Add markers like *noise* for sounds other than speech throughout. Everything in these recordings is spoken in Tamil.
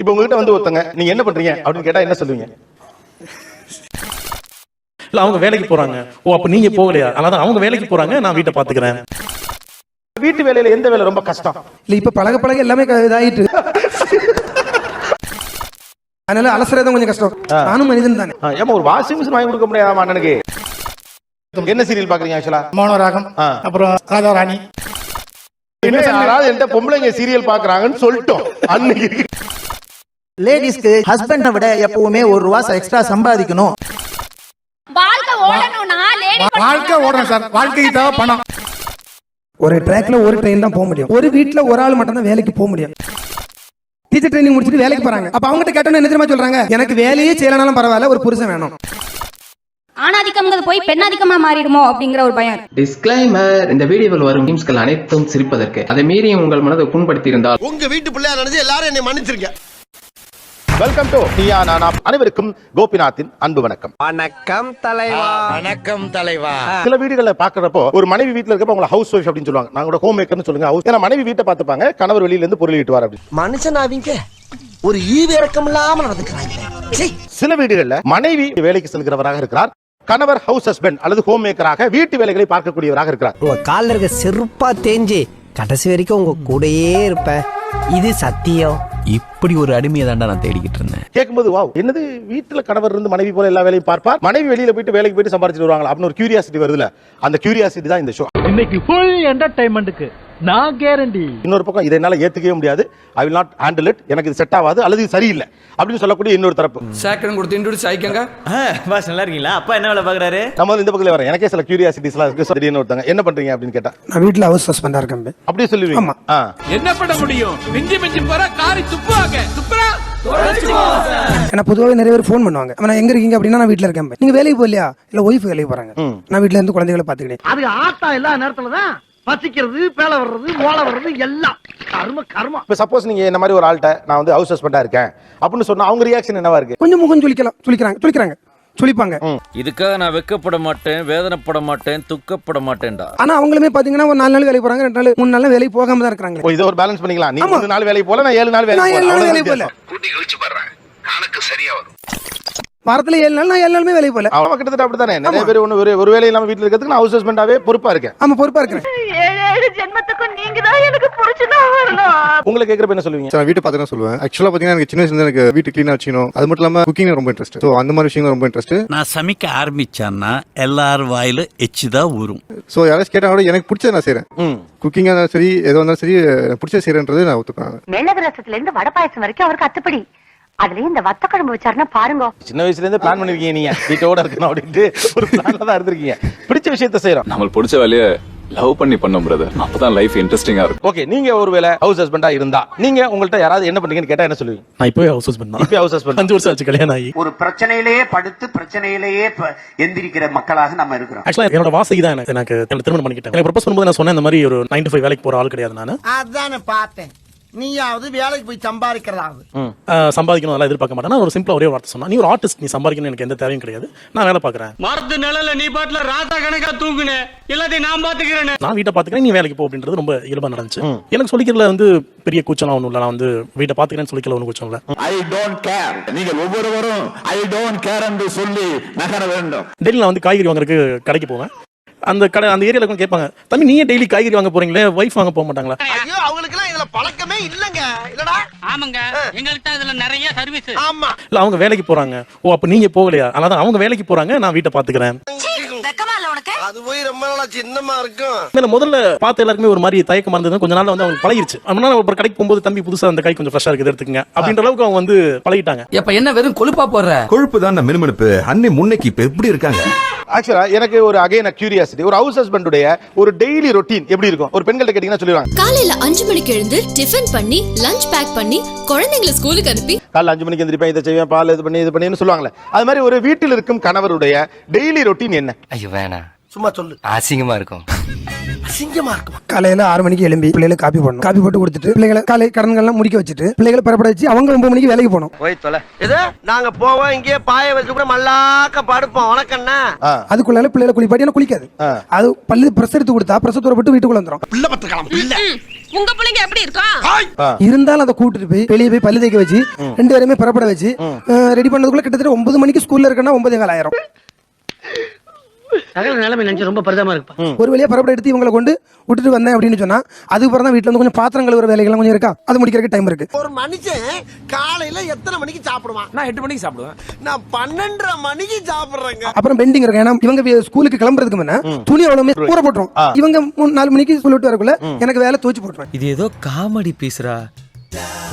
இப்போ உங்ககிட்ட வந்து ஒருத்தங்க நீங்க என்ன பண்றீங்க? அப்படின்னு கேட்டா என்ன சொல்லுவீங்க? இல்ல அவங்க வேலைக்கு போறாங்க. ஓ அப்ப நீங்க போகலையா? அதான் அவங்க வேலைக்கு போறாங்க நான் வீட்டை பாத்துக்கிறேன். வீட்டு வேலையில எந்த வேலை ரொம்ப கஷ்டம்? இல்ல இப்ப பழக பழக எல்லாமே இதாயிட்டு. அதனால அலசுறதும் கொஞ்சம் கஷ்டம். நானும் மனிதன் தானே. ஆ, ஏம்மா ஒரு வாஷிங் மிஷின் வாங்கி கொடுக்க முடியாதா அண்ணனுக்கு? என்ன சீரியல் பாக்குறீங்க ஆக்சுவலா மௌனராகம். அப்புறம் ராஜாராணி என்ன யாராவது என்கிட்ட பொம்பளைங்க சீரியல் பாக்குறாங்கன்னு சொல்லிட்டோம் அன்னைக்கு. லேடிஸ்க்கு ஹஸ்பண்டை விட எப்பவுமே ஒரு ரூபா எக்ஸ்ட்ரா சம்பாதிக்கணும். வாழ்க்கை ஓடணும்னா லேடி வாழ்க்கை ஓடணும் சார். வாழ்க்கைக்கு தேவை பணம். ஒரு ட்ராக்ல ஒரு ட்ரெயின் தான் போக முடியும். ஒரு வீட்ல ஒரு ஆள் மட்டும் தான் வேலைக்கு போக முடியும். டீச்சர் ட்ரைனிங் முடிச்சுட்டு வேலைக்கு போறாங்க. அப்ப அவங்ககிட்ட கேட்டோன்னு என்ன தெரியுமா சொல்றாங்க? எனக்கு வேலையே செய்யலனாலும் பரவாயில்ல ஒரு புருஷன் வேணும். ஆணாதிக்கம்ங்கிறது போய் பெண்ணாதிக்கமா மாறிடுமோ அப்படிங்கிற ஒரு பயம். டிஸ்க்ளைமர் இந்த வீடியோவில் வரும் மீம்ஸ்கள் அனைத்தும் சிரிப்பதற்கு. அதை மீறி உங்கள் மனதை புண்படுத்தி இருந்தால் உங்க வீட்டு பிள்ளையா நினைச்சு எல்லாரும் என்னை மன்னிச்சிருங்க. வெல்கம் டு நீயா நானா அனைவருக்கும் கோபிநாத்தின் அன்பு வணக்கம். வணக்கம் தலைவா. வணக்கம் தலைவா. சில வீடுகளை பாக்குறப்போ ஒரு மனைவி வீட்டுல இருக்கப்ப உங்களை ஹவுஸ் ஒய்ஃப் அப்படின்னு சொல்லுவாங்க. நாங்க கூட ஹோம் மேக்கர்னு சொல்லுங்க ஏன்னா மனைவி வீட்டை பார்த்துப்பாங்க. கணவர் வெளியில இருந்து பொருள் ஈட்டுவார் அப்படி மனுஷனாவீங்க. ஒரு ஈவு இறக்கம் இல்லாம நடந்துக்கிறாங்க. சில வீடுகள்ல மனைவி வேலைக்கு செல்கிறவராக இருக்கிறார். கணவர் ஹவுஸ் ஹஸ்பண்ட் அல்லது ஹோம் மேக்கராக வீட்டு வேலைகளை பார்க்கக்கூடியவராக இருக்கிறார். உங்க கால்ல இருக்க செருப்பா தேஞ்சு கடைசி வரைக்கும் உங்க கூடயே இருப்பேன். இது சத்தியம். இப்படி ஒரு அடிமையை தாண்டா நான் தேடிக்கிட்டு இருந்தேன். கேட்கும்போது வாவ் என்னது? வீட்டுல கணவர் இருந்து மனைவி போல எல்லா வேலையும் பார்ப்பார்? மனைவி வெளியில போயிட்டு வேலைக்கு போயிட்டு சம்பாரிச்சிட்டு வருவாங்களா? அப்படின்னு ஒரு கியூரியாசிட்டி வருதுல. அந்த கியூரியாசிட்டி தான் இந்த ஷோ இன்னைக்கு ஃபுல் என்டர்டைன்மெண்ட்டுக்கு நான் கேரண்டி. இன்னொரு பக்கம் இதை என்னால ஏத்துக்கவே முடியாது. I will not handle it எனக்கு இது செட் ஆகாது. அல்லது இது சரியில்லை. அப்படின்னு சொல்லக்கூடிய இன்னொரு தரப்பு. சேக்கரம் கொடுத்து இன்ட்ரோடியூஸ் ஆயிக்கங்க. பாஸ் நல்லா இருக்கீங்களா? அப்பா என்ன வேலை பாக்குறாரு நம்ம வந்து இந்த பக்கத்துல வரேன். எனக்கே சில கியூரியாசிட்டிஸ் எல்லாம் இருக்கு. திடீர்னு ஒருத்தங்க என்ன பண்றீங்க? அப்படின்னு கேட்டா நான் வீட்ல ஹவுஸ் ஹஸ்பண்டா இருக்கேன் அப்படியே சொல்லுவீங்க. என்ன பண்ண முடியும்? மிஞ்சி மிஞ்சி போற காரி துப்புவாங்க. துப்புறா ஏன்னா பொதுவாகவே நிறைய பேர் ஃபோன் பண்ணுவாங்க. நான் எங்க இருக்கீங்க அப்படின்னா நான் வீட்ல இருக்கேன் நீங்க வேலைக்கு போகலையா? இல்ல ஒய்ஃப் வேலைக்கு போறாங்க. நான் வீட்ல இருந்து குழந்தைகளை பாத்துக்கிட்டேன் அது ஆட்டா எல்லா நேரத்துல தான் பசிக்கிறது பேல வர்றது ஓல வர்றது எல்லாம். கர்ம கர்மம் இப்ப சப்போஸ் நீங்க இந்த மாதிரி ஒரு ஆள்கிட்ட நான் வந்து ஹவுஸ் ஹஸ்பண்டா இருக்கேன். அப்படின்னு சொன்னா அவங்க ரியாக்ஷன் என்னவா இருக்கு? கொஞ்சம் முகம் சுளிக்கலாம் சுளிக்கிறாங்க சுளிக்கிறாங்க சுளிப்பாங்க. இதுக்காக நான் வெக்கப்பட மாட்டேன் வேதனைப்பட மாட்டேன் துக்கப்பட மாட்டேன்டா. ஆனா அவங்களுமே பாத்தீங்கன்னா ஒரு நாலு நாள் வேலைக்கு போறாங்க ரெண்டு நாள் மூணு நாள் வேலைக்கு போகாம தான் இருக்காங்க இதை ஒரு பேலன்ஸ் பண்ணிக்கலாம். நீ. மூணு நாள் வேலைக்கு போல நான் ஏழு நாள் வேலைக்கு நாள் போல கூட்டி கழிச்சு பாடுறேன் கணக்கு சரியா வரும். வாரத்துல ஏழு நாள் நான் ஏழு நாளுமே வேலைக்கு போகல. அவன் கிட்டத்தட்ட அப்படித்தானே? நிறைய பேர் ஒண்ணு ஒரு ஒரு வேலை இல்லாம வீட்டுல இருக்கிறதுக்கு நான் ஹவுஸ் ஹஸ்பண்டாவே பொறுப்பா இருக்கேன். ஆமா பொறுப்பா இருக்கிறேன். ஏழு ஏழு ஜென்மத்துக்கும் நீங்க தான் எனக்கு புடிச்சுனா வரணும். உங்களை கேட்கறப்ப என்ன சொல்லுவீங்க? நான் வீட்டை பார்த்து தான் சொல்லுவேன். ஆக்சுவலாக பார்த்தீங்கன்னா எனக்கு சின்ன வயசுல எனக்கு வீட்டு க்ளீனாக வச்சுக்கணும். அது மட்டும் இல்லாமல் குக்கிங் ரொம்ப இன்ட்ரெஸ்ட் ஸோ அந்த மாதிரி விஷயங்கள் ரொம்ப இன்ட்ரெஸ்ட் நான் சமைக்க ஆரம்பிச்சான்னா எல்லார் வாயில எச்சுதான் ஊறும். ஸோ யாராச்சும் கேட்டால் கூட எனக்கு பிடிச்சத நான் செய்கிறேன் ம். குக்கிங்காக இருந்தாலும் சரி எதுவாக இருந்தாலும் சரி பிடிச்ச செய்கிறேன்றது நான் ஒத்துப்பேன். மிளகு ரசத்துல இருந்து வடை பாயசம் வரைக்கும் அவருக்கு அத்துப்படி. அதுலயும் இந்த வத்த குழம்பு வச்சாருன்னா பாருங்க. சின்ன வயசுல இருந்து பிளான் பண்ணிருக்கீங்க நீங்க. வீட்டோட இருக்கணும் அப்படின்ட்டு ஒரு பிளான்ல தான் இருந்திருக்கீங்க. பிடிச்ச விஷயத்த செய்யறோம் நம்மளுக்கு பிடிச்ச வேலையை லவ் பண்ணி பண்ணோம் பிரதர் அப்பதான் லைஃப் இன்ட்ரெஸ்டிங்கா இருக்கும். ஓகே நீங்க ஒருவேளை ஹவுஸ் ஹஸ்பண்டா இருந்தா நீங்க உங்கள்ட்ட யாராவது என்ன பண்றீங்கன்னு கேட்டா என்ன சொல்லுவீங்க? நான் இப்போவே ஹவுஸ் ஹஸ்பண்ட் தான் ஹவுஸ் ஹஸ்பண்ட் அஞ்சு வருஷம் ஆச்சு கல்யாணம் ஆகி. ஒரு பிரச்சனையிலேயே படுத்து பிரச்சனையிலேயே எந்திரிக்கிற மக்களாக நம்ம இருக்கிறோம். ஆக்சுவலா என்னோட வாசகி தான் எனக்கு. எனக்கு திருமணம் பண்ணிக்கிட்டேன் எனக்கு ப்ரப்போஸ் பண்ணும்போது நான் சொன்னேன் இந்த மாதிரி ஒரு நைன் to ஃபைவ் வேலைக்கு போற ஆள் கிடையாது நான். அதானே பார்த்தேன். நீயாவது வேலைக்கு போய் சம்பாதிக்கிறதாவது. சம்பாதிக்கணும் அதெல்லாம் எதிர்பார்க்க மாட்டேன். நான் ஒரு சிம்பிளா ஒரே வார்த்தை சொன்னா நீ ஒரு ஆர்டிஸ்ட் நீ சம்பாதிக்கணும் எனக்கு எந்த தேவையும் கிடையாது. நான் வேலை பார்க்கறேன். மரத்து நிழல நீ பாட்டுல ராத்தா கணக்கா தூங்குனே. எல்லாத்தையும் நான் பாத்துக்கிறேன் நான் வீட்டை பாத்துக்கிறேன் நீ வேலைக்கு போ அப்படின்றது ரொம்ப இயல்பா நடந்துச்சு. எனக்கு சொல்லிக்கிறதுல வந்து பெரிய கூச்சலாம் ஒன்றும் இல்லை. நான் வந்து வீட்டை பாத்துக்கிறேன்னு சொல்லிக்கல ஒன்றும் கூச்சம் இல்லை. ஐ டோன்ட் கேர் நீங்கள் ஒவ்வொருவரும் ஐ டோன்ட் கேர் என்று சொல்லி நகர வேண்டும். டெய்லி நான் வந்து காய்கறி வாங்குறதுக்கு கடைக்கு போவேன். அந்த கடை அந்த ஏரியால இருக்கும் கேட்பாங்க தம்பி நீயே டெய்லி காய்கறி வாங்க போறீங்களே? ஒய்ஃப் வாங்க போக மாட்டாங்களா? ஐயோ அவங்களுக்கு எல்லாம் இதுல பழக்கமே இல்லங்க. இல்லடா. ஆமாங்க. எங்களுக்கு இதுல நிறைய சர்வீஸ் ஆமா. இல்ல அவங்க வேலைக்கு போறாங்க. ஓ அப்ப நீங்க போகலையா? அதான் அவங்க வேலைக்கு போறாங்க நான் வீட்டை பாத்துக்கிறேன். வெக்கமா இல்ல உனக்கு? அது போய் ரொம்ப நாளா சின்னமா இருக்கும். மேல முதல்ல பார்த்த எல்லாருக்குமே ஒரு மாதிரி தயக்கமா இருந்தது. கொஞ்ச நாள்ல வந்து அவங்க பழகிருச்சு. அதனால ஒரு கடைக்கு போகும்போது தம்பி புதுசா அந்த கை கொஞ்சம் ஃப்ரெஷ்ஷா இருக்குது எடுத்துக்கங்க. அப்படின்ற அளவுக்கு அவங்க வந்து பழகிட்டாங்க. இப்ப என்ன வெறும் கொழுப்பா போடுற? கொழுப்பு தான் மினுமினுப்பு. அன்னை முன்னைக்கு இப்ப எப்படி இருக்காங்க? ஆக்சுவலா எனக்கு ஒரு அகைன் கியூரியாசிட்டி ஒரு ஹவுஸ் ஹஸ்பண்டுடைய ஒரு டெய்லி ரொட்டீன் எப்படி இருக்கும்? ஒரு பெண்கள்ட்ட கேட்டீங்கன்னா சொல்லுவாங்க காலையில அஞ்சு மணிக்கு எழுந்து டிஃபன் பண்ணி லஞ்ச் பேக் பண்ணி குழந்தைங்களை ஸ்கூலுக்கு அனுப்பி. காலைல அஞ்சு மணிக்கு எந்திரிப்பேன் இதை செய்வேன் பால் இது பண்ணி இது பண்ணின்னு சொல்லுவாங்களே அது மாதிரி ஒரு வீட்டில் இருக்கும் கணவருடைய டெய்லி ரொட்டீன் என்ன? ஐயோ வேணாம். சும்மா சொல்லு. அசிங்கமா இருக்கும். அசிங்கமா இருக்கும். காலையில ஆறு மணிக்கு எழும்பி பிள்ளைகளுக்கு காப்பி போடணும். காப்பி போட்டு கொடுத்துட்டு பிள்ளைகளை காலை கடன்கள்லாம் முடிக்க வச்சுட்டு பிள்ளைகளை பரப்பட வச்சு அவங்க ஒன்பது மணிக்கு வேலைக்கு போகணும். போய் தொலை. இது நாங்க போவோம் இங்கேயே பாய வச்சு கூட மல்லாக்க படுப்போம். உனக்கண்ணா அதுக்குள்ளால பிள்ளைகளை குளிப்பாட்டி எனக்கு குளிக்காது. அது பல்லு பிரஸ் எடுத்து கொடுத்தா பிரஸ் தூரப்பட்டு வீட்டுக்குள்ள வந்துரும். பிள்ளை பத்துக்கலாம் பிள்ளை. உங்க பிள்ளைங்க எப்படி இருக்கா? இருந்தாலும் அதை கூட்டிட்டு போய் வெளியே போய் பல்லு தேய்க்க வச்சு ரெண்டு பேருமே புறப்பட வச்சு ரெடி பண்ணதுக்குள்ள கிட்டத்தட்ட ஒன்பது மணிக்கு ஸ்கூல்ல இருக்கனா ஒன்பதே கால் ஆயிரம். சகல நிலைமை நினைச்சு ரொம்ப பரிதமா இருக்குப்பா. ஒரு வழியா புறப்பட எடுத்து இவங்களை கொண்டு விட்டுட்டு வந்தேன் அப்படின்னு சொன்னா அதுக்கப்புறம் தான் வீட்டுல வந்து கொஞ்சம் பாத்திரம் கழுவுற வேலைகள்லாம் கொஞ்சம் இருக்கா? அது முடிக்கிறதுக்கு டைம் இருக்கு. ஒரு மனுஷன் காலையில எத்தனை மணிக்கு சாப்பிடுவான்? நான் எட்டு மணிக்கு சாப்பிடுவேன். நான் பன்னெண்டரை மணிக்கு சாப்பிடுறேங்க. அப்புறம் பெண்டிங் இருக்கும். ஏன்னா இவங்க ஸ்கூலுக்கு கிளம்புறதுக்கு முன்ன துணி அவ்வளவுமே ஊற போட்டுரும். இவங்க மூணு நாலு மணிக்கு ஸ்கூல் விட்டு வரக்குள்ள எனக்கு வேலை தோச்சு போட்டுருவேன் இது ஏதோ காமெடி பீஸ்ரா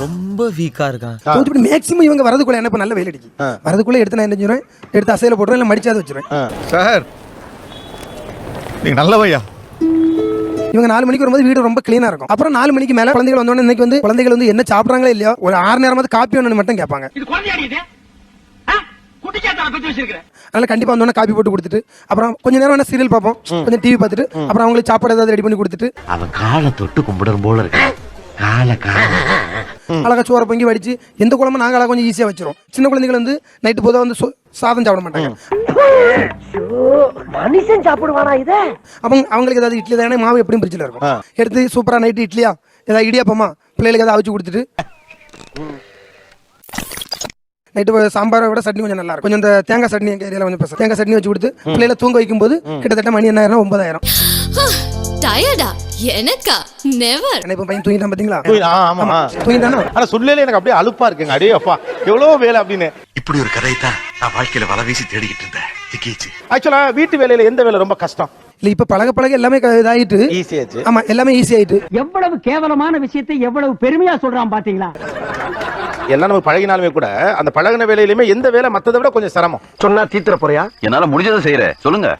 ரொம்ப வீக்கா இருக்கான். தோச்சு மேக்ஸிமம் இவங்க வரதுக்குள்ள என்ன நல்ல வெயில் அடிக்கும் வரதுக்குள்ள எடுத்து நான் என்ன செஞ்சுருவேன் எடுத்து அசையில போட்டுருவேன் இல்ல மடிச்சாது வச்சிருவேன். சார் நீங்க நல்லவையா? இவங்க நாலு மணிக்கு வரும்போது வீடு ரொம்ப கிளீனா இருக்கும். அப்புறம் நாலு மணிக்கு மேல குழந்தைகள் வந்தோடனே இன்னைக்கு வந்து குழந்தைகள் வந்து என்ன சாப்பிடுறாங்களோ இல்லையோ ஒரு ஆறு நேரமாவது காப்பி வேணும்னு மட்டும் கேட்பாங்க. அதனால கண்டிப்பா வந்தோடனே காப்பி போட்டு கொடுத்துட்டு அப்புறம் கொஞ்ச நேரம் வேணா சீரியல் பார்ப்போம். கொஞ்சம் டிவி பார்த்துட்டு அப்புறம் அவங்களுக்கு சாப்பாடு ஏதாவது ரெடி பண்ணி கொடுத்துட்டு. அவன் காலை தொட்டு கும்பிடுற போல இருக்கு. காலை காலை. அழகா சோறை பொங்கி வடிச்சு எந்த குழம்பு நாங்க அழகா கொஞ்சம் ஈஸியா வச்சிரும் சின்ன குழந்தைகள் வந்து நைட்டு போதும் வந்து சாதம் சாப்பிட மாட்டாங்க. மனுஷன் சாப்பிடுவானா இத? அவங்க அவங்களுக்கு ஏதாவது இட்லி தானே மாவு எப்படியும் பிரிட்ஜில் இருக்கும் எடுத்து சூப்பரா நைட்டு இட்லியா ஏதாவது இடியாப்பமா பிள்ளைகளுக்கு ஏதாவது அவிச்சு கொடுத்துட்டு. நைட்டு சாம்பாரை விட சட்னி கொஞ்சம் நல்லா இருக்கும். கொஞ்சம் இந்த தேங்காய் சட்னி எங்க ஏரியால கொஞ்சம் பெருசா. தேங்காய் சட்னி வச்சு கொடுத்து பிள்ளைகளை தூங்க வைக்கும்போது கிட்டத்தட்ட மணி என்ன ஆயிரம் ஒன்பதாயிரம் டயர்டா எனக்கா? நெவர் இப்ப பையன் தூங்கிட்டான் பாத்தீங்களா? ஆமா. தூங்கிட்டானா? ஆனா சொல்லல எனக்கு அப்படியே அலுப்பா இருக்குங்க அடே அப்பா எவ்வளவு வேலை அப்படின்னு. இப்படி ஒரு கதை தான் நான் வாழ்க்கையில வலை வீசி தேடிக்கிட்டு இருந்தேன். திக்கிச்சு ஆக்சுவலா வீட்டு வேலையில எந்த வேலை ரொம்ப கஷ்டம்? இல்ல இப்ப பழக பழக எல்லாமே இதாயிட்டு. ஈஸி ஆச்சு. ஆமா எல்லாமே ஈஸி ஆயிட்டு. எவ்வளவு கேவலமான விஷயத்தை எவ்வளவு பெருமையா சொல்றான் பாத்தீங்களா? எல்லாம் நம்ம பழகினாலுமே கூட அந்த பழகின வேலையிலுமே எந்த வேலை மத்ததை விட கொஞ்சம் சிரமம். சொன்னா தீத்துற போறியா? என்னால முடிஞ்சதை செய்யறேன் சொல்லுங்க.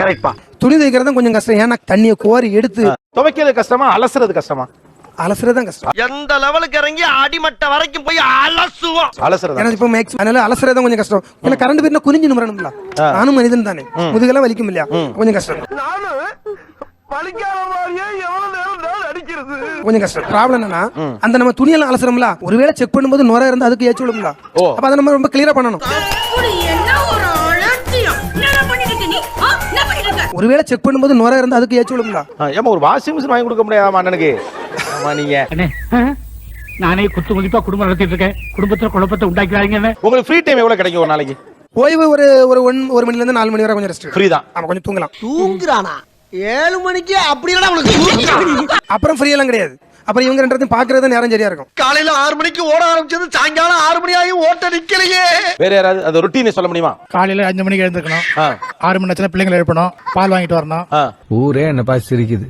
கரெக்ட்பா துணி தைக்கிறது கொஞ்சம் கஷ்டம். ஏன்னா தண்ணியை கோரி எடுத்து துவைக்கிறது கஷ்டமா அலசுறது கஷ்டமா? அலசுறது தான் கஷ்டம் எந்த லெவலுக்கு இறங்கி அடிமட்ட வரைக்கும் போய் அலசுவோம்? அலசுறது ஏன்னா இப்ப மேக்ஸ் அதனால அலசுறது தான் கொஞ்சம் கஷ்டம். ஏன்னா கரண்ட் போயிட்டு குனிஞ்சு நிமிரணும்ல. நானும் மனிதன் தானே. முதுகெல்லாம் வலிக்கும் இல்லையா? கொஞ்சம் கஷ்டம். நானும் வலிக்காத மாதிரியே எவ்வளவு நேரம் தான் அடிக்கிறது? கொஞ்சம் கஷ்டம். ப்ராப்ளம் என்னன்னா அந்த நம்ம துணியெல்லாம் அலசுறோம்ல ஒருவேளை செக் பண்ணும்போது நுர இருந்தா அதுக்கு ஏச்சு விடும்ல ஓ. அப்ப அதை நம்ம ரொம்ப கிளியரா பண்ணணும். ஒருவேளை செக் பண்ணும்போது நுர இருந்தா அதுக்கு ஏச்சு விடும்ல ஆ, ஏம்மா ஒரு வாஷிங் மிஷின் வாங்கி கொடுக்க முடியாதா அண்ணனுக்கு? ஆமா நீங்க. நானே குத்து மதிப்பா குடும்பம் நடத்திட்டு இருக்கேன். குடும்பத்துல குழப்பத்தை உண்டாக்கிறாங்க உங்களுக்கு ஃப்ரீ டைம் எவ்வளவு கிடைக்கும் ஒரு நாளைக்கு? ஓய்வு ஒரு ஒரு ஒன் ஒரு மணில இருந்து நாலு மணி வரை கொஞ்சம் ரெஸ்ட் ஃப்ரீ தான். ஆமா கொஞ்சம் தூங்கலாம். தூங்குறானா? ஏழு மணிக்கு அப்படியெல்லாம் அவனுக்கு அப்புறம் ஃப்ரீ எல்லாம் கிடையாது. அப்புறம் இவங்க ரெண்டு பாக்குறது நேரம் சரியா இருக்கும். காலையில ஆறு மணிக்கு ஓட ஆரம்பிச்சது சாயங்காலம் ஆறு மணி ஆகி ஓட்ட நிக்கலையே. வேற யாராவது அந்த ரொட்டீனை சொல்ல முடியுமா? காலையில அஞ்சு மணிக்கு எழுந்திருக்கணும். ஆ, ஆறு மணி நேரத்துல பிள்ளைங்களை எழுப்பணும். பால் வாங்கிட்டு வரணும். ஊரே என்ன பார்த்து சிரிக்குது.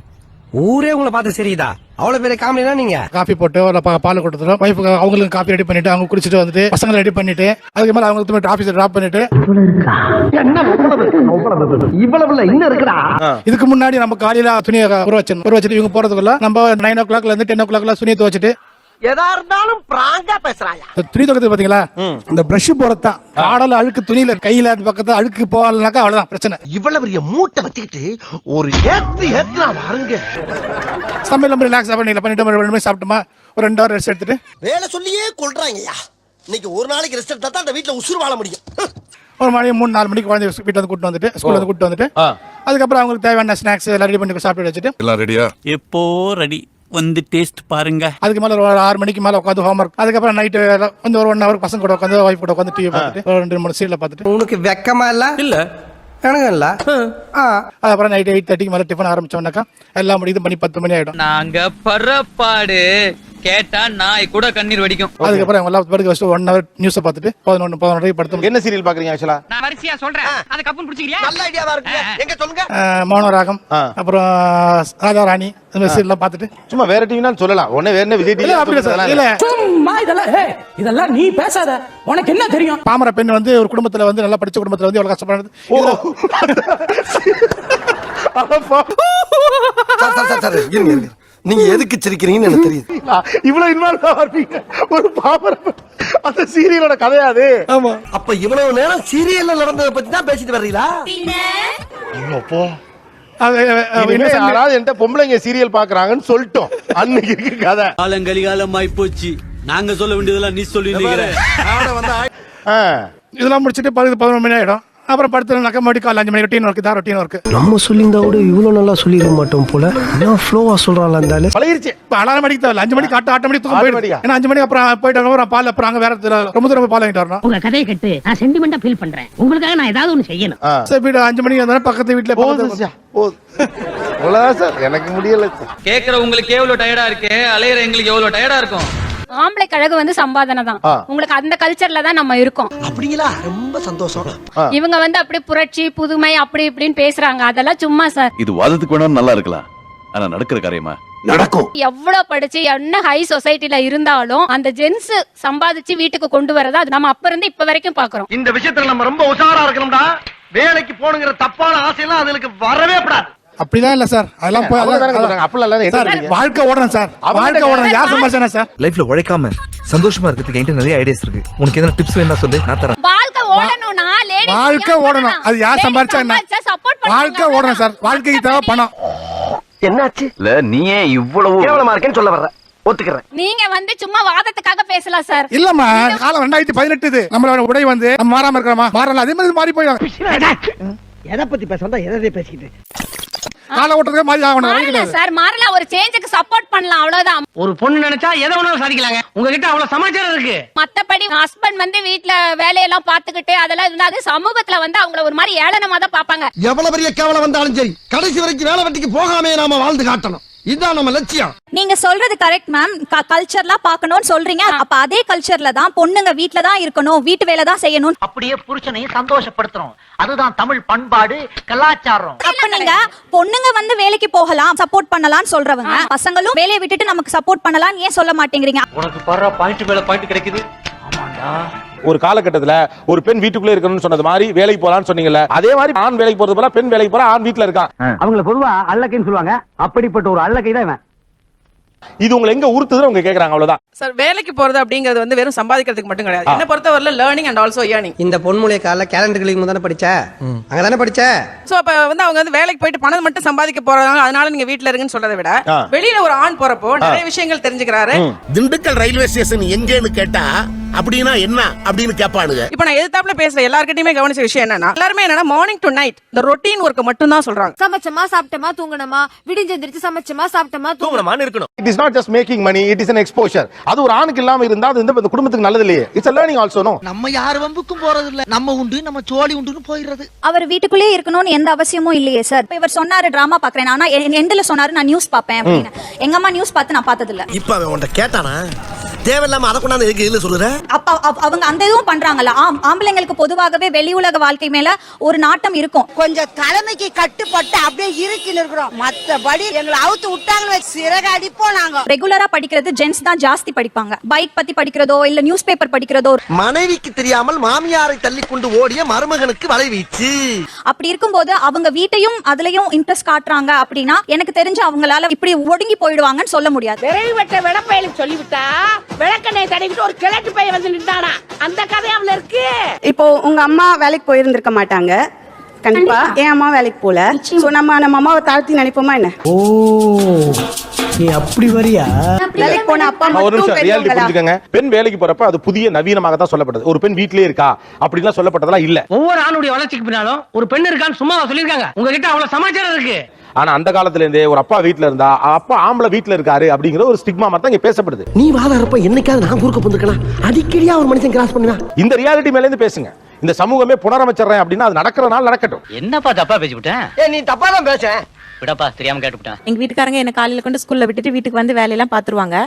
ஊரே உங்களை பார்த்து சரிதா அவ்வளவு பெரிய காமெடினா நீங்க? காஃபி போட்டு ஒரு பா- பால் கொடுத்துரும் ஒய்ஃபுக்கு அவங்களுக்கு காஃபி ரெடி பண்ணிட்டு அவங்க குடிச்சிட்டு வந்துட்டு பசங்களை ரெடி பண்ணிட்டு அதுக்கு மேல அவங்களுக்கு ஆஃபீஸ் டிராப் பண்ணிட்டு. இவ்வளவு இதுக்கு முன்னாடி நம்ம காலையில துணியை உற வச்சிடணும் உற வச்சுட்டு இவங்க போறதுக்குள்ள நம்ம நைன் ஓ கிளாக்ல இருந்து டென் ஓ கிளாக்ல துணியை துவச்சிட்டு எதா இருந்தாலும் பிராங்கா பேசுறாயா? துணி துவைக்கிறது பாத்தீங்களா? இந்த பிரஷ் போறதுதான் காடல அழுக்கு துணியில கையில அந்த பக்கத்துல அழுக்கு போகலனாக்கா அவ்வளவுதான் பிரச்சனை. இவ்வளவு பெரிய மூட்டை வச்சுக்கிட்டு ஒரு ஏத்து ஏத்துனா பாருங்க சமையல் நம்ம ரிலாக்ஸ் பண்ணி பண்ணிட்டு ரெண்டு சாப்பிட்டுமா? ஒரு ரெண்டு ஹவர் ரெஸ்ட் எடுத்துட்டு. வேலை சொல்லியே கொள்றாங்கய்யா. இன்னைக்கு ஒரு நாளைக்கு ரெஸ்ட் எடுத்தா தான் அந்த வீட்டுல உசுறு வாழ முடியும். ஒரு மணி மூணு நாலு மணிக்கு குழந்தை வீட்டுல வந்து கூட்டு வந்துட்டு ஸ்கூல்ல வந்து கூட்டு வந்துட்டு. அதுக்கப்புறம் அவங்களுக்கு தேவையான ஸ்நாக்ஸ் எல்லாம் ரெடி பண்ணி சாப்பிட்டு வச்சுட்டு. எல்லாம் ரெடியா எப்போ ரெடி வந்து டேஸ்ட் பாருங்க. அதுக்கு மேல ஒரு ஆறு மணிக்கு மேல உட்காந்து ஹோம்ஒர்க் அதுக்கப்புறம் நைட்டு வந்து ஒரு ஒன் ஹவர் பசங்க கூட உட்காந்து ஒய்ஃப் கூட உட்காந்து டிவி பார்த்துட்டு ரெண்டு மூணு சீரியல் பார்த்துட்டு. உனக்கு வெக்கமா இல்ல? இல்ல. ஆ. அதுக்கப்புறம் நைட் எயிட் தேர்ட்டிக்கு மேல டிஃபன் ஆரம்பிச்சோம்னாக்கா எல்லாம் முடியுது மணி பத்து மணி ஆயிடும். நாங்க பரப்பாடு கேட்டா நாய் கூட கண்ணீர் வடிக்கும். அதுக்கப்புறம் அவங்க படுக்க வச்சுட்டு ஒன் ஹவர் நியூஸை பார்த்துட்டு பதினொன்று பதினொன்று படுத்து என்ன சீரியல் பாக்குறீங்க ஆக்சுவலா நான் வரிசையா சொல்றேன். அது கப்புன்னு பிடிச்சிக்கிறியா? நல்ல ஐடியாவா இருக்கு. எங்க சொல்லுங்க? அஹ், மௌன ராகம் ஆ. அப்புறம் ராஜா ராணி இந்த மாதிரி சீரியல்லாம் பார்த்துட்டு. சும்மா வேற டிவினாலும் சொல்லலாம். உடனே வேற விஜய் சார் இல்ல சும்மா இதெல்லாம் இதெல்லாம் நீ பேசாத. உனக்கு என்ன தெரியும்? பாமர பெண் வந்து ஒரு குடும்பத்துல வந்து நல்லா படிச்ச குடும்பத்துல வந்து எவ்வளவு கஷ்டப்படுறது? *laughs* *laughs* சார் சார் சார் சார் இருங்க இருங்க. நீங்க எதுக்கு சிரிக்கிறீங்கன்னு எனக்கு தெரியுது. இவ்வளவு இன்வால்வ் ஆவீங்க ஒரு பாமர அந்த சீரியலோட கதையாது ஆமா. அப்ப இவ்வளவு நேரம் சீரியல்ல நடந்ததை பத்தி தான் பேசிட்டு வர்றீங்களா? இன்னும் யாராவது என்கிட்ட பொம்பளைங்க சீரியல் பாக்குறாங்கன்னு சொல்லிட்டோம். அன்னைக்கு இருக்கு கதை. காலங்கலிகாலம் போச்சு. நாங்க சொல்ல வேண்டியதெல்லாம் நீ சொல்லி. இதெல்லாம் முடிச்சுட்டு பதினொரு மணி ஆயிடும். அப்புறம் படுத்துனாக்க மறுபடியும் காலைல அஞ்சு மணி ரொட்டீன் ஒர்க் தான் ரொட்டீன் ஒர்க் நம்ம சொல்லியிருந்தா கூட இவ்வளவு நல்லா சொல்லிருக்க மாட்டோம் போல. என்ன ஃப்ளோவா சொல்றாள் அந்த ஆளு பழகிருச்சு. இப்போ அலாரம் மணிக்கு தேவை அஞ்சு மணிக்கு ஆட்ட ஆட்டோமேட்டிக் தூக்கம் போயிடுது? ஏன்னா அஞ்சு மணிக்கு அப்புறம் போயிட்டு அப்புறம் பால் அப்புறம் அங்க வேற ரொம்ப தூரம் பால் வாங்கிட்டு வரணும். உங்க கதையை கேட்டு நான் சென்டிமெண்டா ஃபீல் பண்றேன். உங்களுக்காக நான் ஏதாவது ஒண்ணு செய்யணும். சரி வீடு அஞ்சு மணிக்கு வந்தாலும் பக்கத்து வீட்டுல சார், போதும். அவ்வளவுதான் சார். எனக்கு முடியல சார். கேக்குற உங்களுக்கு எவ்வளவு டயர்டா இருக்கு அலையிற எங்களுக்கு எவ்வளவு டயர்டா இருக்கும்? ஆம்பளை கழகு வந்து சம்பாதனை தான். உங்களுக்கு அந்த கல்ச்சர்ல தான் நம்ம இருக்கோம். அப்படிங்களா? ரொம்ப சந்தோஷம். இவங்க வந்து அப்படி புரட்சி புதுமை அப்படி இப்படின்னு பேசுறாங்க. அதெல்லாம் சும்மா சார். இது வாதத்துக்கு வேணா நல்லா இருக்கலாம். ஆனா நடக்கிற காரியமா? நடக்கும். எவ்வளவு படிச்சு என்ன ஹை சொசைட்டில இருந்தாலும் அந்த ஜென்ஸ் சம்பாதிச்சு வீட்டுக்கு கொண்டு வரதா அது நம்ம அப்ப இருந்து இப்ப வரைக்கும் பாக்குறோம். இந்த விஷயத்துல நம்ம ரொம்ப உஷாரா இருக்கணும்டா. வேலைக்கு போகணுங்கிற தப்பான ஆசையெல்லாம் அதுக்கு வரவே கூடாது. அப்படிலாம் இல்ல சார். அதெல்லாம் போய். அப்படிலாம் சார்? வாழ்க்கை ஓடுறேன் சார். வாழ்க்கை ஓடுறேன். யார் சம்பாதிச்சா சார்? லைஃப்ல உழைக்காம சந்தோஷமா இருக்கிறதுக்கு என்கிட்ட நிறைய ஐடியாஸ் இருக்கு. உனக்கு எதனா டிப்ஸ் வேணா சொல்லு நான் தரேன். வாழ்க்கை ஓடணும்னா வாழ்க்கை ஏன் ஓடணும். அது யார் சம்பாதிச்சா என்ன? வாழ்க்கை ஓடுறேன் சார். வாழ்க்கைக்கு தேவை பணம். என்னாச்சு? இல்ல நீயே இவ்வளவு கேவலமா இருக்கேன்னு சொல்ல வர்ற. ஒத்துக்கிறேன். நீங்க வந்து சும்மா வாதத்துக்காக பேசலாம் சார். இல்லம்மா காலம் ரெண்டாயிரத்தி பதினெட்டு இது. நம்மளோட உடை வந்து நம்ம மாறாம இருக்கிறோமா? மாறல. அதே மாதிரி மாறி போயிடும். எதை பத்தி பேச வந்தா எதை பேசிக்கிட்டு? காலை ஓட்டுறதுக்கு மாறி ஆகணும். சார் மாறல. ஒரு சேஞ்சுக்கு சப்போர்ட் பண்ணலாம் அவ்வளவுதான். ஒரு பொண்ணு நினைச்சா எதை வேணாலும் சாதிக்கலாங்க. உங்ககிட்ட அவ்வளவு சமாச்சாரம் இருக்கு. மத்தபடி ஹஸ்பண்ட் வந்து வீட்ல வேலையெல்லாம் பாத்துக்கிட்டு அதெல்லாம் இருந்தாது சமூகத்துல வந்து அவங்கள ஒரு மாதிரி ஏளனமா தான் பாப்பாங்க எவ்வளவு பெரிய கேவலம் வந்தாலும் சரி கடைசி வரைக்கும் வேலை வெட்டிக்கு போகாமே நாம வாழ்ந்து காட்டணும். இதுதான் நம்ம லட்சியம். நீங்க சொல்றது கரெக்ட் மேம் கல்ச்சர்லாம் பார்க்கணும்னு சொல்றீங்க. அப்ப அதே கல்ச்சர்ல தான் பொண்ணுங்க வீட்ல தான் இருக்கணும். வீட்டு வேலை தான் செய்யணும் அப்படியே புருஷனையும் சந்தோஷப்படுத்துறோம். அதுதான் தமிழ் பண்பாடு கலாச்சாரம். அப்ப நீங்க பொண்ணுங்க வந்து வேலைக்கு போகலாம் சப்போர்ட் பண்ணலாம்னு சொல்றவங்க. பசங்களும் வேலையை விட்டுட்டு நமக்கு சப்போர்ட் பண்ணலாம் ஏன் சொல்ல மாட்டேங்கிறீங்க? உனக்கு பாயிண்ட் மேல பாயிண்ட் கிடைக்குது. ஒரு காலகட்டத்துல ஒரு பெண் வீட்டுக்குள்ளே இருக்கணும்னு சொன்னது மாதிரி வேலைக்கு போலாம்னு சொன்னீங்கல்ல. அதே மாதிரி ஆண் வேலைக்கு போறது போல பெண் வேலைக்கு போற ஆண் வீட்டுல இருக்கான். அவங்கள பொதுவா அல்லக்கைன்னு சொல்லுவாங்க. அப்படிப்பட்ட ஒரு அல்லக்கை தான் இவன். இது உங்களை எங்க உறுத்துதுன்னு அவங்க கேக்குறாங்க அவ்வளவுதான். சார் வேலைக்கு போறது அப்படிங்கிறது வந்து வெறும் சம்பாதிக்கிறதுக்கு மட்டும் கிடையாது. என்ன பொறுத்தவரையில லேர்னிங் அண்ட் ஆல்சோ ஏர்னிங் இந்த பொன்முளைய கால கேலண்டர் கிளிக் தானே படிச்ச? அங்க தானே படிச்ச? சோ அப்ப வந்து அவங்க வந்து வேலைக்கு போயிட்டு பணம் மட்டும் சம்பாதிக்க போறாங்க அதனால நீங்க வீட்ல இருங்கன்னு சொல்றதை விட. வெளியில ஒரு ஆண் போறப்போ நிறைய விஷயங்கள் தெரிஞ்சுக்கிறாரு. திண்டுக்கல் ரயில்வே ஸ்டேஷன் எங்கேன்னு கேட்டா அப்படின்னா என்ன அப்படின்னு கேட்பானுங்க. இப்ப நான் எதிர்த்தாப்புல பேசுற எல்லார்கிட்டயுமே கவனிச்ச விஷயம் என்னன்னா எல்லாருமே என்னன்னா மார்னிங் டு நைட் இந்த ரொட்டீன் ஒர்க் மட்டும் தான் சொல்றாங்க. சமைச்சமா சாப்பிட்டமா தூங்கணுமா விடிஞ்செந்திரிச்சு சமைச்சமா சாப்பிட்டமா தூங்கணுமான்னு இருக்கணும். It is not just making money it is an exposure அது ஒரு ஆணுக்கு இல்லாம இருந்தா அது இந்த குடும்பத்துக்கு நல்லது இல்லையே இட்ஸ் லேர்னிங் ஆல்சோ நோ நம்ம யார் வம்புக்கும் போறது இல்ல நம்ம உண்டு நம்ம சோழி உண்டுன்னு போயிடுறது. அவர் வீட்டுக்குள்ளே இருக்கணும்னு எந்த அவசியமும் இல்லையே சார் இப்ப இவர் சொன்னாரு டிராமா பாக்குறேன் ஆனா எண்டில் சொன்னாரு நான் நியூஸ் பாப்பேன் அப்படின்னு. எங்க அம்மா நியூஸ் பார்த்து நான் பார்த்தது இல்ல இப்ப அவன் உன்ட்ட கேட்டானா? தேவையில்லாம அதை கொண்டாந்து எதுக்கு இதுல சொல்லுற? அப்ப அவ- அவங்க அந்த இதுவும் பண்றாங்கல்ல. ஆம் ஆம்பளைங்களுக்கு பொதுவாகவே வெளி உலக வாழ்க்கை மேல ஒரு நாட்டம் இருக்கும். கொஞ்சம் தலைமைக்கு கட்டுப்பட்டு அப்படியே இருக்கின்னு இருக்கிறோம். மத்தபடி எங்களை அவுத்து விட்டாங்களே சிறகு அடிப்போம் நாங்க ரெகுலரா படிக்கிறது ஜென்ஸ் தான் ஜாஸ்தி படிப்பாங்க. பைக் பத்தி படிக்கிறதோ இல்ல நியூஸ் பேப்பர் படிக்கிறதோ. மனைவிக்கு தெரியாமல் மாமியாரை தள்ளி கொண்டு ஓடிய மருமகனுக்கு வலை வீச்சு. அப்படி இருக்கும்போது அவங்க வீட்டையும் அதுலயும் இன்ட்ரெஸ்ட் காட்டுறாங்க அப்படின்னா எனக்கு தெரிஞ்சு அவங்களால இப்படி ஒடுங்கி போயிடுவாங்கன்னு சொல்ல முடியாது. விரைவு வெட்ட விடப்பயலுக்கு சொல்லிவிட்டா விளக்கெண்ணெய் தடவிட்டு ஒரு கிழக்கு பையன் வந்து நின்றானா அந்த கதை அவள இருக்கு. இப்போ உங்க அம்மா வேலைக்கு போயிருந்திருக்க மாட்டாங்க. கண்டிப்பா. என் அம்மா வேலைக்கு போல. சோ நம்ம நம்ம அம்மாவை தாழ்த்தி நினைப்போமா என்ன? ஓ நீ அப்படி வரியா? வேலைக்கு போன அப்பா ஒரு நிமிஷம் ரியாலிட்டி புரிஞ்சுக்கங்க. பெண் வேலைக்கு போறப்ப அது புதிய நவீனமாக தான் சொல்லப்பட்டது. ஒரு பெண் வீட்டிலே இருக்கா? அப்படிலாம் சொல்லப்பட்டதெல்லாம் இல்ல. ஒவ்வொரு ஆணுடைய வளர்ச்சிக்கு பின்னாலும் ஒரு பெண் இருக்கான்னு சும்மா சொல்லிருக்காங்க உங்ககிட்ட அவ்வளவு சமாச்சாரம் இருக்கு. ஆனா அந்த காலத்துல இருந்தே ஒரு அப்பா வீட்ல இருந்தா அப்பா ஆம்பளை வீட்ல இருக்காரு அப்படிங்கிற ஒரு ஸ்டிக்மா மட்டும் இங்க பேசப்படுது. நீ வாதாரப்ப என்னைக்காவது நான் குறுக்க போந்துருக்கணும் அடிக்கடியா ஒரு மனுஷன் கிராஸ் பண்ணுவேன் இந்த ரியாலிட்டி மேல இருந்து பேசுங்க. இந்த சமூகமே புனரமைச்சறேன் அப்படின்னா அது நடக்கிற நாள் நடக்கட்டும். என்னப்பா தப்பா பேசிவிட்டேன்? ஏ நீ தப்பா தான் பேச விடப்பா தெரியாம கேட்டுவிட்டேன் எங்க வீட்டுக்காரங்க என்ன காலையில கொண்டு ஸ்கூல்ல விட்டுட்டு வீட்டுக்கு வந்து வேலையெல்லாம் பாத்துருவாங்க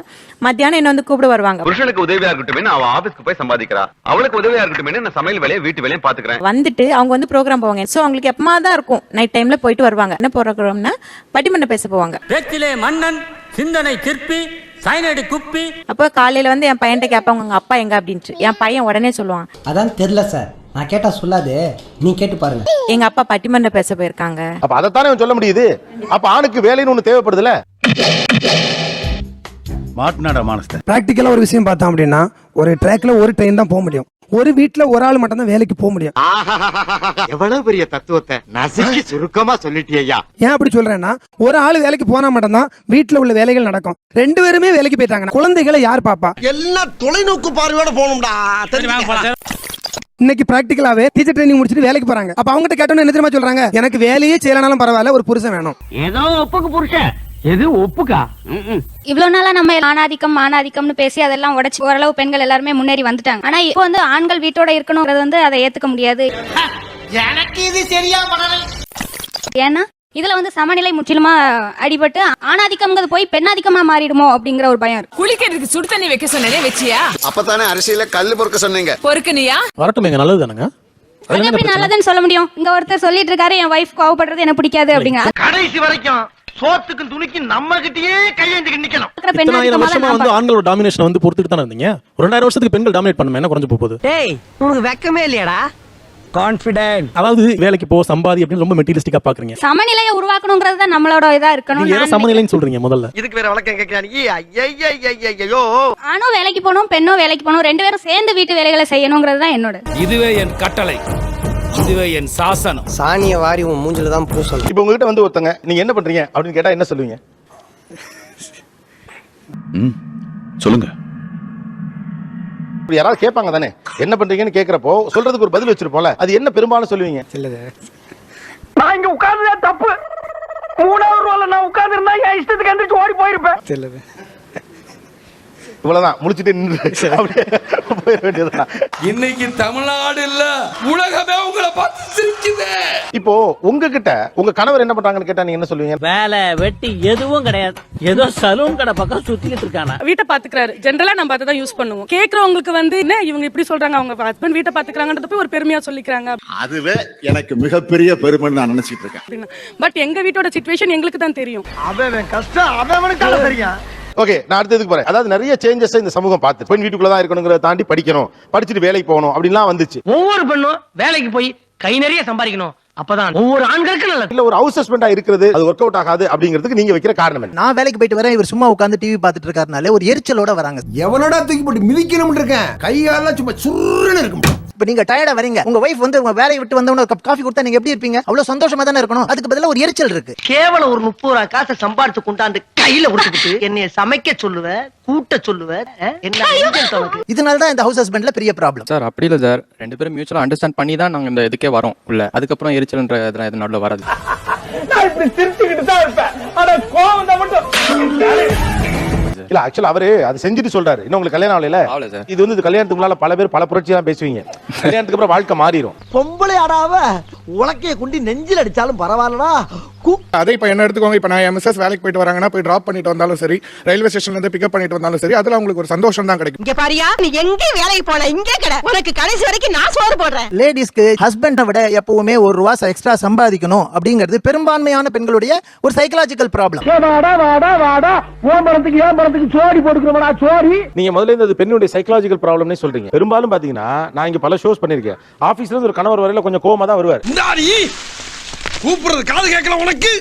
மத்தியானம் என்ன வந்து கூப்பிட வருவாங்க. புருஷனுக்கு உதவியா இருக்கட்டும் அவ ஆபீஸ்க்கு போய் சம்பாதிக்கிறா. அவளுக்கு உதவியா இருக்கட்டும் நான் சமையல் வேலையை வீட்டு வேலையும் பாத்துக்கிறேன் வந்துட்டு அவங்க வந்து ப்ரோக்ராம் போவாங்க. சோ அவங்களுக்கு எப்பமா தான் இருக்கும். நைட் டைம்ல போயிட்டு வருவாங்க. என்ன ப்ரோக்ராம்னா பட்டிமன்றம் பேச போவாங்க. பேச்சிலே மன்னன் சிந்தனை சிற்பி சைனடி குப்பி. அப்போ காலையில வந்து என் பையன்கிட்ட கேட்பாங்க உங்க அப்பா எங்க? அப்படின்ட்டு. என் பையன் உடனே சொல்லுவான். அதான் தெரியல சார். நான் கேட்டா சொல்லாது. நீ கேட்டு பாருங்க. எங்க அப்பா பட்டிமன்றம் பேச போயிருக்காங்க. அப்ப அதைத்தானே சொல்ல முடியுது? அப்ப ஆணுக்கு வேலைன்னு ஒண்ணு தேவைப்படுதுல? மாட்டுனாடா மானஸ்த பிராக்டிக்கலா ஒரு விஷயம் பார்த்தோம் அப்படின்னா ஒரு ட்ராக்ல ஒரு ட்ரெயின் தான் போக முடியும். ஒரு வீட்ல ஒரு ஆள் மட்டும் தான் வேலைக்கு போக முடியும். எவ்வளவு பெரிய தத்துவத்தை நசுக்கி சுருக்கமா சொல்லிட்டியா ஏன் அப்படி சொல்றேன்னா ஒரு ஆள் வேலைக்கு போனா மட்டும்தான் வீட்ல உள்ள வேலைகள் நடக்கும். ரெண்டு பேருமே வேலைக்கு போயிட்டாங்க குழந்தைகளை யார் பாப்பா? எல்லாம் தொலைநோக்கு பார்வையோட போகணும்டா. தெரியுமா இன்னைக்கு பிராக்டிகலாவே டீச்சர் ட்ரைனிங் முடிச்சுட்டு வேலைக்கு போறாங்க. அப்ப அவங்க கிட்ட கேட்டோன்னு என்ன தெரியுமா சொல்றாங்க? எனக்கு வேலையே செய்யலனாலும் பரவாயில்ல ஒரு புருஷன் வேணும். ஏதோ ஒப்புக்கு புருஷன் எது ஒப்புக்கா? இவ்வளவு நாளா நம்ம ஆணாதிக்கம் ஆணாதிக்கம்னு பேசி அதெல்லாம் உடைச்சு ஓரளவு பெண்கள் எல்லாருமே முன்னேறி வந்துட்டாங்க. ஆனா இப்போ வந்து ஆண்கள் வீட்டோட இருக்கணுங்கிறது வந்து அதை ஏத்துக்க முடியாது. எனக்கு இது சரியா ஏன்னா இதுல வந்து சமநிலை முற்றிலுமா அடிபட்டு ஆணாதிக்கம்ங்கிறது போய் பெண்ணாதிக்கமா மாறிடுமோ அப்படிங்கிற ஒரு பயம் இருக்கு. குளிக்கிறதுக்கு சுடு தண்ணி வைக்க சொன்னதே வச்சியா? அப்பதானே அரிசியில கல்லு பொறுக்க சொன்னீங்க. பொறுக்குனியா? வரட்டும் எங்க நல்லது தானுங்க? அது எப்படி நல்லதுன்னு சொல்ல முடியும்? இங்க ஒருத்தர் சொல்லிட்டு இருக்காரு என் வைஃப் கோவப்படுறது எனக்கு பிடிக்காது அப்படிங்க. கடைசி வரைக்கும் சோத்துக்கும் துணிக்கு நம்ம கிட்டயே கையேந்திக்கு நிக்கணும் இத்தனாயிரம் வருஷமா வந்து ஆண்களோட டாமினேஷன் வந்து பொறுத்துட்டு தானே இருந்தீங்க? ஒரு ரெண்டாயிரம் வருஷத்துக்கு பெண்கள் டாமினேட் பண்ணுமே என்ன குறைஞ்சு போகுது? டேய் உனக்கு வெக்கமே இல்லையாடா? கான்பிடென்ட் அதாவது வேலைக்கு போ சம்பாதி அப்படின்னு ரொம்ப மெட்டீரியலிஸ்டிக்கா பாக்குறீங்க. சமநிலையை உருவாக்கணுங்கிறது தான் நம்மளோட இதா இருக்கணும் நீங்க நான் சமநிலைன்னு சொல்றீங்க முதல்ல. இதுக்கு வேற வழக்கம் கேட்கிறானி ஐயோ ஆணும் வேலைக்கு போகணும் பெண்ணும் வேலைக்கு போகணும் ரெண்டு பேரும் சேர்ந்து வீட்டு வேலைகளை செய்யணுங்கிறது தான் என்னோட. இதுவே என் கட்டளை. இதுவே என் சாசனம். சாணிய வாரி உன் மூஞ்சில தான் பூசணும் இப்போ உங்ககிட்ட வந்து ஒருத்தங்க நீங்க என்ன பண்றீங்க? அப்படின்னு கேட்டா என்ன சொல்லுவீங்க? சொல்லுங்க. இப்படி யாராவது கேட்பாங்க தானே? என்ன பண்றீங்கன்னு கேக்குறப்போ சொல்றதுக்கு ஒரு பதில் வச்சிருப்போம்ல. அது என்ன பெரும்பாலும் சொல்லுவீங்க? நான் இங்க உட்கார்ந்ததே தப்பு. மூணாவது ரோல நான் உட்கார்ந்து இருந்தா என் இஷ்டத்துக்கு எந்திரிச்சு ஓடி போயிருப்பேன். இவ்வளவுதான் முடிச்சுட்டு நின்று. அப்படியே போயிட வேண்டியதுதான். இன்னைக்கு தமிழ்நாடு இல்ல உலகமே உங்களை பார்த்து சிரிக்குது. இப்போ உங்ககிட்ட உங்க கணவர் என்ன பண்றாங்கன்னு கேட்டா நீங்க என்ன சொல்லுவீங்க? வேலை வெட்டி எதுவும் கிடையாது. ஏதோ சலூன் கடை பக்கம் சுத்திக்கிட்டு இருக்கானா வீட்டை பாத்துக்கிறாரு. ஜென்ரலா நம்ம அதை தான் யூஸ் பண்ணுவோம். கேக்குறவங்களுக்கு வந்து என்ன இவங்க இப்படி சொல்றாங்க? அவங்க ஹஸ்பண்ட் வீட்டை பாத்துக்கிறாங்கன்றது போய் ஒரு பெருமையா சொல்லிக்கிறாங்க. அதுவே எனக்கு மிகப்பெரிய பெருமைன்னு நான் நினைச்சிட்டு இருக்கேன். அப்படின்னு. பட் எங்க வீட்டோட சுச்சுவேஷன் எங்களுக்கு தான் தெரியும். அவன் கஷ்டம் அவனுக்கு தெரியும். ஓகே நான் அடுத்ததுக்கு போறேன். அதாவது நிறைய சேஞ்சஸ் இந்த சமூகம் பார்த்து. பெண் வீட்டுக்குள்ள தான் இருக்கணுங்கிறத தாண்டி படிக்கணும். படிச்சுட்டு வேலைக்கு போகணும். அப்படின்லாம் வந்துச்சு. ஒவ்வொரு பெண்ணும் வேலைக்கு போய் கை நிறைய சம்பாதிக்கணும். அப்பதான் ஒவ்வொரு ஆண்களுக்கு நல்லது. இல்ல ஒரு ஹவுஸ் ஹஸ்பண்டா இருக்கிறது அது ஒர்க் அவுட் ஆகாது அப்படிங்கிறதுக்கு நீங்க வைக்கிற காரணம் நான் வேலைக்கு போயிட்டு வரேன் இவர் சும்மா உட்காந்து டிவி பார்த்துட்டு இருக்காருனால ஒரு எரிச்சலோட வராங்க. எவனோட தூக்கி போட்டு மிதிக்கணும் இருக்கேன்? கையால சும்மா சுருன்னு இருக்கும். இப்ப நீங்க டயர்டா வரீங்க. உங்க வைஃப் வந்து உங்க வேலையை விட்டு வந்தவன ஒரு கப் காஃபி கொடுத்தா நீங்க எப்படி இருப்பீங்க? அவ்வளவு சந்தோஷமா தானே இருக்கணும். அதுக்கு பதிலா ஒரு எரிச்சல் இருக்கு. கேவலம் ஒரு முப்பது ரூபா காசை சம்பாதிச்சு கொண்டாந்து கையில கொடுத்துட்டு என்னைய சமைக்க சொல்லுவ கூட்ட சொல்லுவ என்ன இதனால தான் இந்த ஹவுஸ் ஹஸ்பண்ட்ல பெரிய ப்ராப்ளம் சார் அப்படி இல்ல சார். ரெண்டு பேரும் மியூச்சுவலா அண்டர்ஸ்டாண்ட் பண்ணி தான் நாங்க இந்த இதுக்கே வரோம் உள்ள. அதுக்கப்புறம் எரிச்சல்ன்ற இதெல்லாம் இது நடுவில் வராது. நான் இப்படி சிரிச்சுக்கிட்டு தான் இருப்பேன். ஆனா கோவம் தான் மட்டும். இல்ல ஆக்சுவலா அவரு அது செஞ்சுட்டு சொல்றாரு. இன்னும் உங்களுக்கு கல்யாணம் ஆகல இது வந்து இது கல்யாணத்துக்கு முன்னால பல பேர் பல புரட்சி தான் பேசுவீங்க. கல்யாணத்துக்கு அப்புறம் வாழ்க்கை மாறிடும் பொம்பளை ஆடாவ உலக்கைய குண்டி நெஞ்சில் அடிச்சாலும் பரவாயில்லடா. அதே இப்போ என்ன எடுத்துக்கோங்க? இப்போ நான் எம்எஸ்எஸ் வேலைக்கு போயிட்டு வராங்கன்னா போய் ட்ராப் பண்ணிட்டு வந்தாலும் சரி ரயில்வே ஸ்டேஷன்ல இருந்து பிக்கப் பண்ணிட்டு வந்தாலும் சரி அதுல அவங்களுக்கு ஒரு சந்தோஷம் தான் கிடைக்கும். இங்க பாரியா நீ எங்க வேலைக்கு போன இங்கே கடை. உனக்கு கடைசி வரைக்கும் நான் சோறு போடுறேன். லேடிஸ்க்கு ஹஸ்பண்டை விட எப்பவுமே ஒரு ரூபா எக்ஸ்ட்ரா சம்பாதிக்கணும் அப்படிங்கிறது பெரும்பான்மையான பெண்களுடைய ஒரு சைக்கலாஜிக்கல் ப்ராப்ளம் வாடா வாடா வாடா. ஓ மரத்துக்கு மரத்துக்கு சோடி போட்டுக்கிறோம்டா சோடி. நீங்க முதல்ல இந்த பெண்ணுடைய சைக்காலஜிக்கல் ப்ராப்ளம்னே சொல்றீங்க. பெரும்பாலும் பாத்தீங்கன்னா நான் இங்க பல ஷோஸ் பண்ணிருக்கேன். ஆபீஸ்ல இருந்து ஒரு கணவர் வரையில கொஞ்சம் கோவமா தான் வருவார். கூப்பிடுறது காது கேட்கல உனக்கு?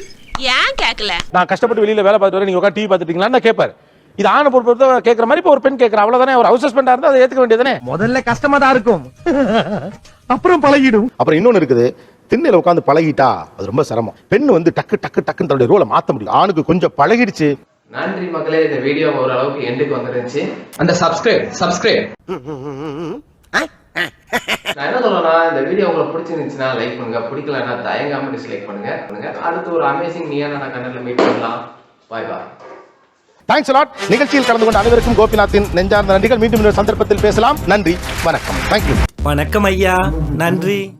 ஏன் கேக்கல நான் கஷ்டப்பட்டு வெளியில வேலை பார்த்துட்டு வரேன் நீங்க உட்காந்து டிவி பார்த்துட்டீங்களான்னு கேட்பாரு. இது ஆணை பொறுத்த கேட்கற மாதிரி இப்போ ஒரு பெண் கேட்கற. அவ்வளவுதானே ஒரு ஹவுஸ் ஹஸ்பண்டா இருந்தா அதை ஏத்துக்க வேண்டியதானே முதல்ல கஷ்டமா தான் இருக்கும். அப்புறம் பழகிடும். அப்புறம் இன்னொன்னு இருக்குது திண்ணையில உட்காந்து பழகிட்டா அது ரொம்ப சிரமம். பெண் வந்து டக்கு டக்கு டக்குன்னு தன்னுடைய ரோலை மாத்த முடியும் ஆணுக்கு கொஞ்சம் பழகிடுச்சு. நன்றி மக்களே இந்த வீடியோ ஓரளவுக்கு எண்டுக்கு வந்துருந்துச்சு அந்த சப்ஸ்கிரைப் சப்ஸ்கிரைப் நான் என்ன சொல்றேன்னா இந்த வீடியோ உங்களுக்கு பிடிச்சிருந்துச்சுன்னா லைக் பண்ணுங்க. பிடிக்கலன்னா தயங்காம டிஸ்லைக் பண்ணுங்க. பண்ணுங்க. அடுத்து ஒரு அமேசிங் நீயான கண்ணல மீட் பண்ணலாம். பாய் பாய் தேங்க்ஸ் லாட் நிகழ்ச்சியில் கலந்து கொண்ட அனைவருக்கும் கோபிநாத்தின் நெஞ்சார்ந்த நன்றிகள். மீண்டும் இன்னொரு சந்தர்ப்பத்தில் பேசலாம். நன்றி. வணக்கம். தேங்க்யூ வணக்கம் ஐயா. நன்றி.